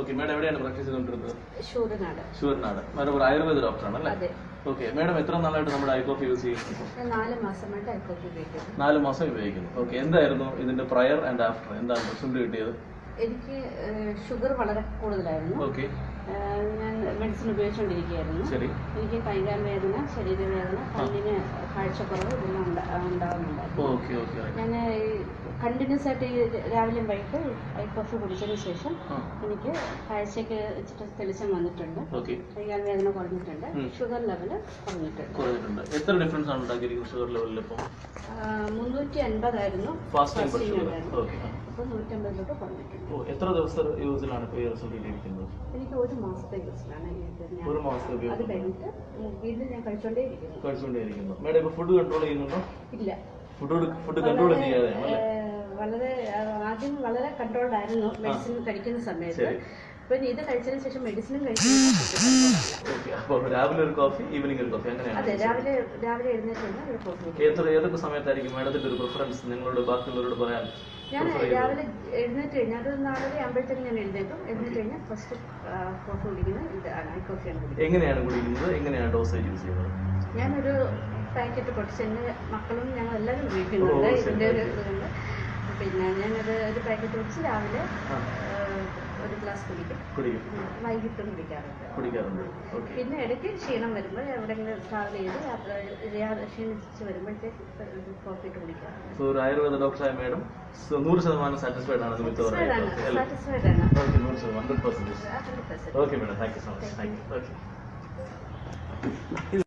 Okay madam എവിടെയാണ് practice ചെയ്തുകൊണ്ടിരുന്നത്? ഷൂറിനാട് ഷുവർനാട് madam ഒരു ആയുർവേദ ഡോക്ടറാണ് അല്ലേ ഓക്കെ മാഡം എത്ര നാളായിട്ട് നമ്മുടെ ഐ കോഫി യൂസ് ചെയ്യുന്നു? നാല് മാസമായിട്ട് ഐക്കോപ്പി ഉപയോഗിക്കുന്നു. നാല് മാസം ഉപയോഗിക്കുന്നു. ഓക്കെ എന്തായിരുന്നു ഇതിന്റെ പ്രയർ ആൻഡ് ആഫ്റ്റർ എന്താണ് റിസൾട്ട് കിട്ടിയത്? എനിക്ക് ഷുഗർ വളരെ കൂടുതലായിരുന്നു. ഓക്കെ ഞാൻ മെഡിസിൻ ഉപയോഗിച്ചുകൊണ്ടിരിക്കുകയായിരുന്നു ശരി. എനിക്ക് കൈകാൽ വേദന ശരീരവേദന കണ്ണിന് കാഴ്ചക്കുറവ് ഇതെല്ലാം ഉണ്ടാ- ഉണ്ടാകുന്നുണ്ടായിരുന്നു ഓക്കെ ഓക്കെ ഞാൻ കണ്ടിന്യൂസ് ആയിട്ട് ഈ രാവിലെയും വൈകിട്ട് ഐ കോഫി കുടിച്ചതിന് ശേഷം എനിക്ക് കാഴ്ചയ്ക്ക് ഇച്ചിരി തെളിച്ചം വന്നിട്ടുണ്ട്. കൈകാൽ വേദന കുറഞ്ഞിട്ടുണ്ട്. ഷുഗർ ലെവൽ കുറഞ്ഞിട്ടുണ്ട്. എത്ര ഡിഫറൻസ് ആണ് ഉണ്ടാക്കിയിരിക്കുന്നത് ഷുഗർ ലെവലിൽ ഇപ്പം? മുന്നൂറ്റി അൻപതായിരുന്നു. ഫാസ്റ്റിംഗ് ഉണ്ടായിരുന്നു. കുറഞ്ഞിട്ടുണ്ട്. ഓ എത്ര ദിവസത്തെ യൂസിലാണ് ഇപ്പോൾ ഈ റിസൾട്ട് കിട്ടിയിരിക്കുന്നത് എനിക്ക് ഒരു മാസത്തെ യൂസിലാണ് ഒരു മാസത്തെ അത് ഉപയോഗം കഴിഞ്ഞിട്ട് വീണ്ടും ഞാൻ കഴിച്ചോണ്ടേ ഇരിക്കുന്നു കഴിച്ചുകൊണ്ടേയിരിക്കുന്നു മാഡം ഇപ്പോൾ ഫുഡ് കൺട്രോൾ ചെയ്യുന്നുണ്ടോ? ഇല്ല. ഫുഡ് ഫുഡ് കൺട്രോൾ വളരെ, ചെയ്യാതെ അല്ലേ? ഏഹ്, വളരെ ആദ്യം വളരെ കൺട്രോൾഡ് ആയിരുന്നു മെഡിസിൻ കഴിക്കുന്ന സമയത്ത്. ശരി. പിന്നെ ഇത് കഴിച്ചതിന് ശേഷം മെഡിസിനും കഴിക്കുന്നത് ഓക്കെ അപ്പോൾ രാവിലെ ഒരു കോഫി ഈവനിങ് ഒരു കോഫി അതെ അങ്ങനെയാണ് രാവിലെ രാവിലെ എഴുന്നേറ്റ് കഴിഞ്ഞാൽ ഒരു കോഫി കുടിക്കും. എത്ര ഏതൊക്കെ സമയത്തായിരിക്കും മാഡത്തിന്റെ ഒരു പ്രിഫറൻസ് നിങ്ങളോട് ബാക്കിയുള്ളവരോട് പറയാൻ ഞാൻ രാവിലെ എഴുന്നേറ്റ് കഴിഞ്ഞാൽ അത് നാലര ആകുമ്പോഴത്തേക്കും ഞാൻ എഴുന്നേക്കും. എഴുന്നേറ്റ് കഴിഞ്ഞാൽ ഫസ്റ്റ് കോഫി കുടിക്കുന്നത് ഇതാണ് ഐ കോഫിയാണ് കുടിക്കുന്നത്. എങ്ങനെയാണ് കുടിക്കുന്നത്? എങ്ങനെയാണ് ഡോസേജ് യൂസ് ചെയ്യുന്നത്? ഞാനൊരു പാക്കറ്റ് കുറച്ച് എന്റെ മക്കളും ഞങ്ങൾ എല്ലാവരും ഉപയോഗിക്കുന്നുണ്ട്. ഇതിന്റെ. ഇതിന്റെ ഒരു ഇതുകൊണ്ട് പിന്നെ ഞാനത് ഒരു പാക്കറ്റ് കുറച്ച് രാവിലെ ഒരു ഗ്ലാസ് കുടിക്കും. വൈകിട്ടും കുടിക്കാറുണ്ട്. പിന്നെ ഇടയ്ക്ക് ക്ഷീണം വരുമ്പോൾ എവിടെയെങ്കിലും ട്രാവൽ ചെയ്ത് യാത്ര ക്ഷീണിച്ച് വരുമ്പോഴത്തേക്ക് ഒരു കോഫി ഇട്ട് കുടിക്കാറുണ്ട്. ആയുർവേദ ഡോക്ടറായ മാഡം ಸೊ ನೂರು ಶತಮಾನ ಸ್ಯಾಟಿಸ್ಫೈಡ್ ಆನಂದ್ ವಿತ್ ಅವರ ಓಕೆ ನೂರು ಶತಮಾನ hundred percent okay madam thank you so much thank you okay